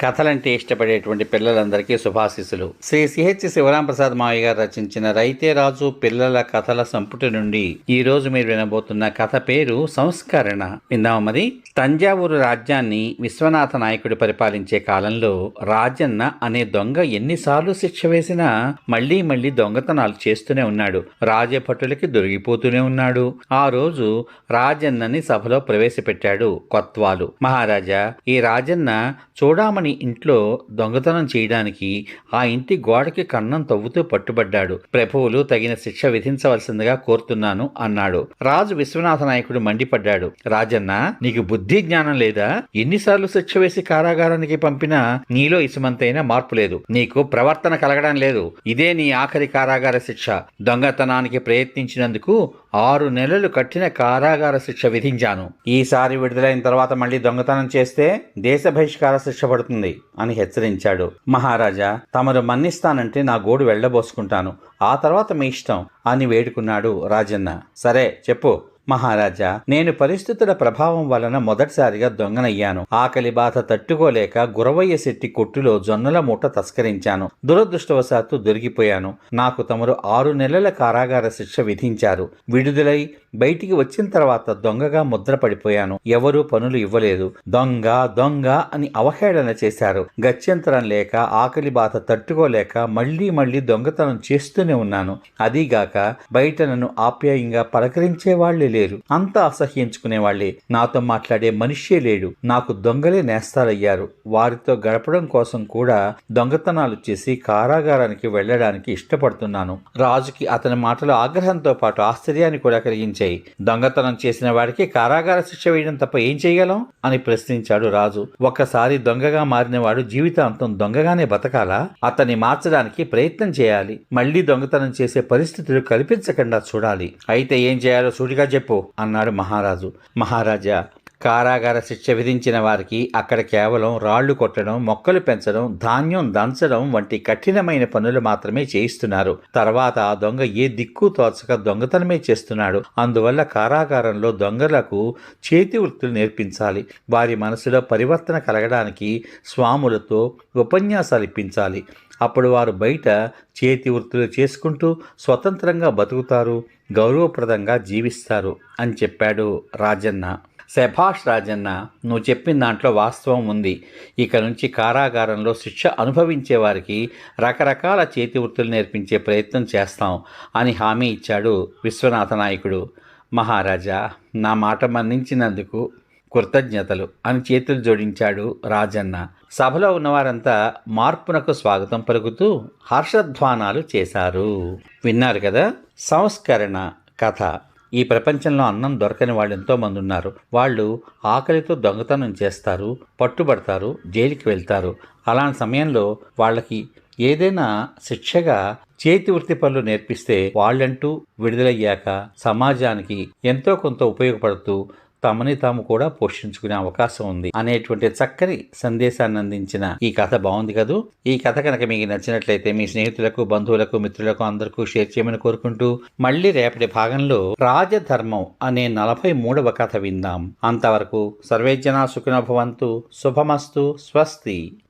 కథలంటే ఇష్టపడేటువంటి పిల్లలందరికీ శుభాశీస్సులు. శ్రీ సిహెచ్ శివరాంప్రసాద్ మావయ్య గారు రచించిన రైతే రాజు పిల్లల కథల సంపుటి నుండి ఈ రోజు మీరు వినబోతున్న కథ పేరు సంస్కరణ. విందాము మరి. తంజావూరు రాజ్యాన్ని విశ్వనాథ నాయకుడు పరిపాలించే కాలంలో రాజన్న అనే దొంగ ఎన్నిసార్లు శిక్ష వేసినా మళ్ళీ మళ్ళీ దొంగతనాలు చేస్తూనే ఉన్నాడు. రాజభటులకి దొరికిపోతూనే ఉన్నాడు. ఆ రోజు రాజన్నని సభలో ప్రవేశపెట్టాడు కొత్వాలు. మహారాజా ఈ రాజన్న చూడామణి ఇంట్లో దొంగతనం చేయడానికి ఆ ఇంటి గోడకి కన్నం తవ్వుతూ పట్టుబడ్డాడు. ప్రభువులు తగిన శిక్ష విధించవలసిందిగా కోరుతున్నాను అన్నాడు. రాజు విశ్వనాథ నాయకుడు మండిపడ్డాడు. రాజన్న నీకు బుద్ధి జ్ఞానం లేదా? ఎన్నిసార్లు శిక్ష వేసి కారాగారానికి పంపినా నీలో ఇసుమంతైనా మార్పు లేదు. నీకు ప్రవర్తన కలగడం లేదు. ఇదే నీ ఆఖరి కారాగార శిక్ష. దొంగతనానికి ప్రయత్నించినందుకు ఆరు నెలలు కట్టిన కారాగార శిక్ష విధించాను. ఈసారి విడుదలైన తర్వాత మళ్ళీ దొంగతనం చేస్తే దేశ బహిష్కార శిక్ష పడుతుంది అని హెచ్చరించాడు. మహారాజా తమరు మన్నిస్తానంటే నా గోడు వెళ్ళబోసుకుంటాను. ఆ తర్వాత మీ ఇష్టం అని వేడుకున్నాడు రాజన్న. సరే చెప్పు. మహారాజా నేను పరిస్థితుల ప్రభావం వలన మొదటిసారిగా దొంగనయ్యాను. ఆకలి బాధ తట్టుకోలేక గురవయ్య శెట్టి కొట్టులో జొన్నల మూట తస్కరించాను. దురదృష్టవశాత్తు దొరికిపోయాను. నాకు తమరు ఆరు నెలల కారాగార శిక్ష విధించారు. విడుదలై బయటికి వచ్చిన తర్వాత దొంగగా ముద్ర పడిపోయాను ఎవరూ పనులు ఇవ్వలేదు. దొంగ దొంగ అని అవహేళన చేశారు. గత్యంతరం లేక ఆకలి బాధ తట్టుకోలేక మళ్ళీ మళ్ళీ దొంగతనం చేస్తూనే ఉన్నాను. అదీగాక బయట నన్ను ఆప్యాయంగా పలకరించేవాళ్ళే లేరు. అంతా అసహ్యించుకునే వాళ్ళే. నాతో మాట్లాడే మనిషే లేడు. నాకు దొంగలే నేస్తాలయ్యారు వారితో గడపడం కోసం కూడా దొంగతనాలు చేసి కారాగారానికి వెళ్ళడానికి ఇష్టపడుతున్నాను. రాజుకి అతని మాటలు ఆగ్రహంతో పాటు ఆశ్చర్యాన్ని కూడా కలిగించాయి. దొంగతనం చేసిన వాడికి కారాగార శిక్ష వేయడం తప్ప ఏం చేయగలం? అని ప్రశ్నించాడు రాజు. ఒక్కసారి దొంగగా మారిన వాడు జీవితాంతం దొంగగానే బతకాలా? అతన్ని మార్చడానికి ప్రయత్నం చేయాలి. మళ్ళీ దొంగతనం చేసే పరిస్థితులు కల్పించకుండా చూడాలి. అయితే ఏం చేయాలో సూటిగా చెప్పు. అన్నాడు మహారాజు. మహారాజా కారాగార శిక్ష విధించిన వారికి అక్కడ కేవలం రాళ్ళు కొట్టడం మొక్కలు పెంచడం ధాన్యం దంచడం వంటి కఠినమైన పనులు మాత్రమే చేయిస్తున్నారు. తర్వాత ఆ దొంగ ఏ దిక్కు తోచక దొంగతనమే చేస్తున్నాడు. అందువల్ల కారాగారంలో దొంగలకు చేతి వృత్తులు నేర్పించాలి. వారి మనసులో పరివర్తన కలగడానికి స్వాములతో ఉపన్యాసాలు ఇప్పించాలి. అప్పుడు వారు బయట చేతి వృత్తులు చేసుకుంటూ స్వతంత్రంగా బతుకుతారు గౌరవప్రదంగా జీవిస్తారు అని చెప్పాడు రాజన్న. శభాష్ రాజన్న నువ్వు చెప్పిన దాంట్లో వాస్తవం ఉంది. ఇక నుంచి కారాగారంలో శిక్ష అనుభవించే వారికి రకరకాల చేతి వృత్తులు నేర్పించే ప్రయత్నం చేస్తాం అని హామీ ఇచ్చాడు విశ్వనాథ నాయకుడు. మహారాజా నా మాట మన్నించినందుకు కృతజ్ఞతలు అని చేతులు జోడించాడు రాజన్న. సభలో ఉన్నవారంతా మార్పునకు స్వాగతం పలుకుతూ హర్షధ్వానాలు చేశారు. విన్నారు కదా సంస్కరణ కథ. ఈ ప్రపంచంలో అన్నం దొరకని వాళ్ళు ఎంతోమంది ఉన్నారు. వాళ్ళు ఆకలితో దొంగతనం చేస్తారు పట్టుబడతారు జైలుకి వెళ్తారు. అలాంటి సమయంలో వాళ్ళకి ఏదైనా శిక్షగా చేతి వృత్తి పనులు నేర్పిస్తే వాళ్ళంటూ విడుదలయ్యాక సమాజానికి ఎంతో కొంత ఉపయోగపడుతూ తమని తాము కూడా పోషించుకునే అవకాశం ఉంది అనేటువంటి చక్కని సందేశాన్ని అందించిన ఈ కథ బాగుంది కదూ? ఈ కథ కనుక మీకు నచ్చినట్లయితే మీ స్నేహితులకు బంధువులకు మిత్రులకు అందరికీ షేర్ చేయమని కోరుకుంటూ మళ్ళీ రేపటి భాగంలో రాజధర్మం అనే నలభై మూడవ కథ విందాం. అంతవరకు సర్వేజన సుఖినభవంతు శుభమస్తు. స్వస్తి.